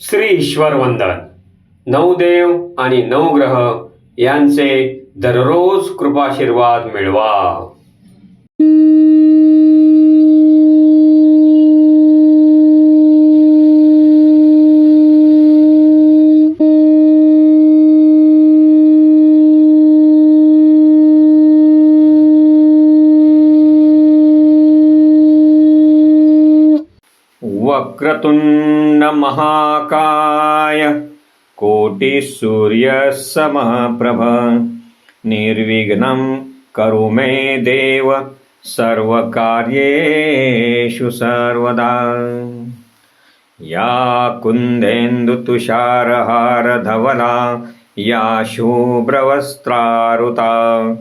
श्री ईश्वर वंदन. नवदेव आणि नवग्रह यांचे दररोज कृपाशीर्वाद मिळवा. वक्रतुंड महाकाय कोटिसूर्यसमप्रभ। निर्विघ्नं करो मे देव सर्वकार्येषु सर्वदा। या कुन्देन्दुतुषारहारधवला या शुभ्रवस्त्रारुता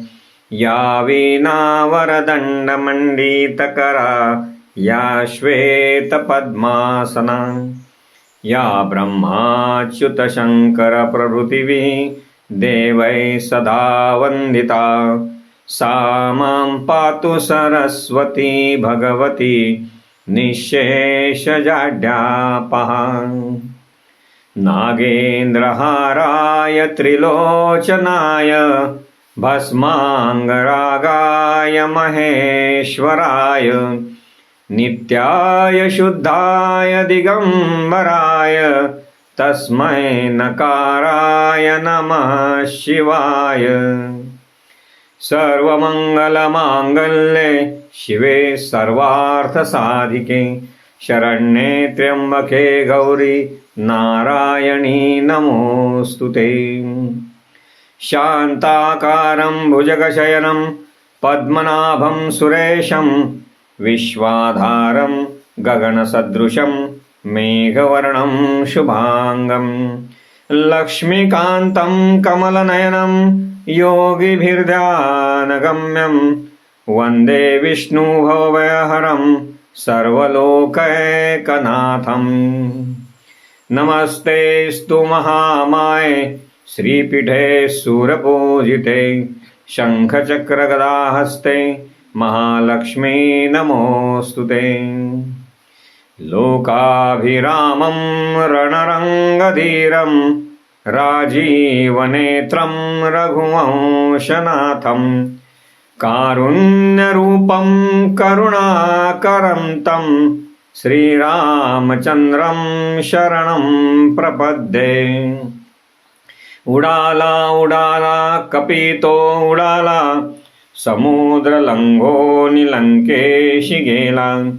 या वीणावरदण्डमण्डितकरा या श्वेतपद्मासना या ब्रह्माच्युतशङ्करप्रभृतिवी देवै सदा वन्दिता। सा मां पातु सरस्वती भगवती निःशेषजाड्यापहा नागेन्द्रहाराय त्रिलोचनाय भस्माङ्गरागाय महेश्वराय नित्याय शुद्धाय दिगम्बराय तस्मै नकाराय नमः शिवाय। सर्वमङ्गलमाङ्गल्ये शिवे सर्वार्थसाधिके शरण्ये त्र्यम्बके गौरी नारायणी नमोऽस्तु ते। शान्ताकारं भुजगशयनं पद्मनाभं सुरेशं विश्वाधारं गगनसदृशं मेघवर्णं शुभाङ्गं लक्ष्मीकान्तं कमलनयनं योगिभिर्ध्यानगम्यं वन्दे विष्णुभवयहरं सर्वलोकैकनाथम् नमस्तेऽस्तु महामाये श्रीपीठे सुरपूजिते शङ्खचक्रगदाहस्ते महालक्ष्मी नमोऽस्तु ते लोकाभिरामं रणरङ्गधीरं राजीवनेत्रं रघुवंशनाथं कारुण्यरूपं करुणाकरं तं श्रीरामचन्द्रं शरणं प्रपद्ये उडाला उडाला कपितो उडाला समुद्र लंघोनी लंकेशी गेला.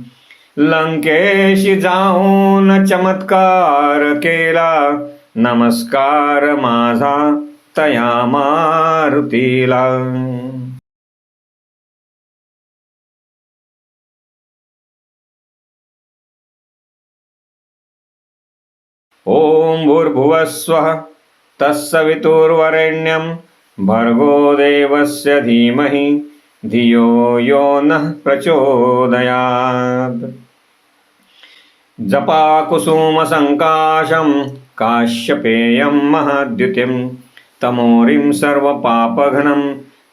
लंकेशी जाऊन चमत्कार केला. नमस्कार माझा तया मारुतीला. ॐ भूर्भुवस्वः तत्सवितुर्वरेण्यं भर्गो देवस्य धीमहि धियो यो नः प्रचोदयात्। जपाकुसुमसङ्काशं काश्यपेयं महद्युतिं तमोरिं सर्वपापघ्नं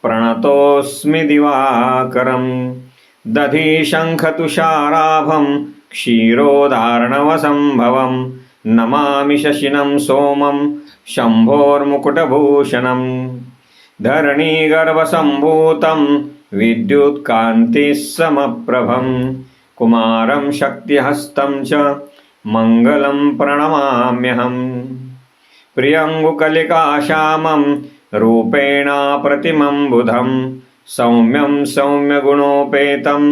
प्रणतोऽस्मि दिवाकरं दधिशङ्खतुषाराभं क्षीरोदार्णवसम्भवं नमामि शशिनं सोमं शम्भोर्मुकुटभूषणम्। धरणीगर्भसम्भूतं विद्युत्कान्तिः समप्रभं कुमारं शक्तिहस्तं च मङ्गलं प्रणमाम्यहम् प्रियङ्गुकलिकाश्यामं रूपेणाप्रतिमं बुधं सौम्यं सौम्यगुणोपेतं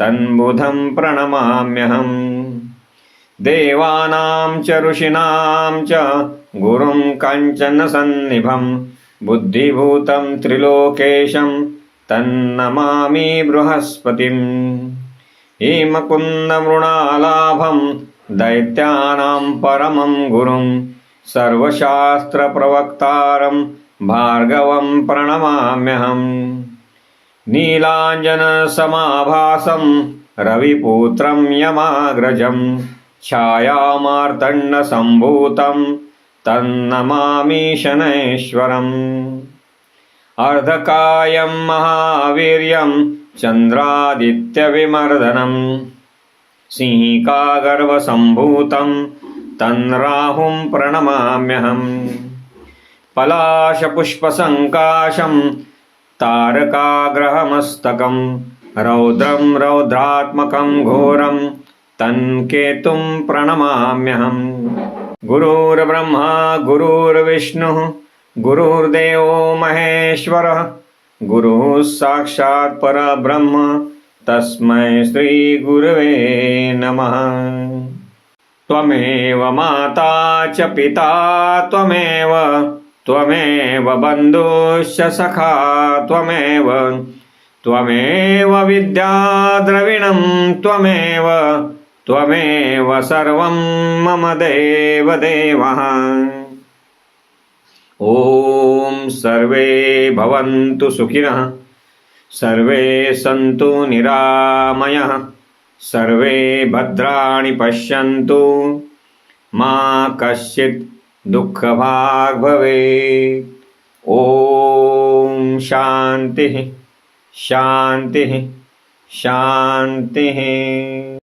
तन्बुधं प्रणमाम्यहम् देवानां च ऋषीणां च गुरुं सन्निभम् बुद्धिभूतं त्रिलोकेशं तन्नमामि बृहस्पतिम् हेमकुन्दमृणालाभं दैत्यानां परमं गुरुं सर्वशास्त्रप्रवक्तारं भार्गवं प्रणमाम्यहम्। नीलाञ्जनसमाभासं रविपुत्रं यमाग्रजं छायामार्तण्डसम्भूतं तन्नमामि शनैश्वरम्। अर्धकायं महावीर्यं चन्द्रादित्यविमर्दनं सिंहिकागर्भसम्भूतं तन्राहुं प्रणमाम्यहम्। पलाशपुष्पसङ्काशं तारकाग्रहमस्तकं रौद्रं रौद्रात्मकं घोरं तन्केतुं प्रणमाम्यहम् गुरुर्ब्रह्मा गुरुर्विष्णुः गुरुर्देवो महेश्वरः गुरुः साक्षात् परब्रह्म तस्मै श्रीगुरवे नमः। त्वमेव माता च पिता त्वमेव त्वमेव बन्धुश्च सखा त्वमेव त्वमेव विद्या द्रविणं त्वमेव त्वमेव सर्वं मम देवदेवः। ॐ सर्वे भवन्तु सुखिनः सर्वे सन्तु निरामयः सर्वे भद्राणि पश्यन्तु। मा कश्चित् दुःखभाग् भवेत् ॐ शान्तिः शान्तिः शान्तिः।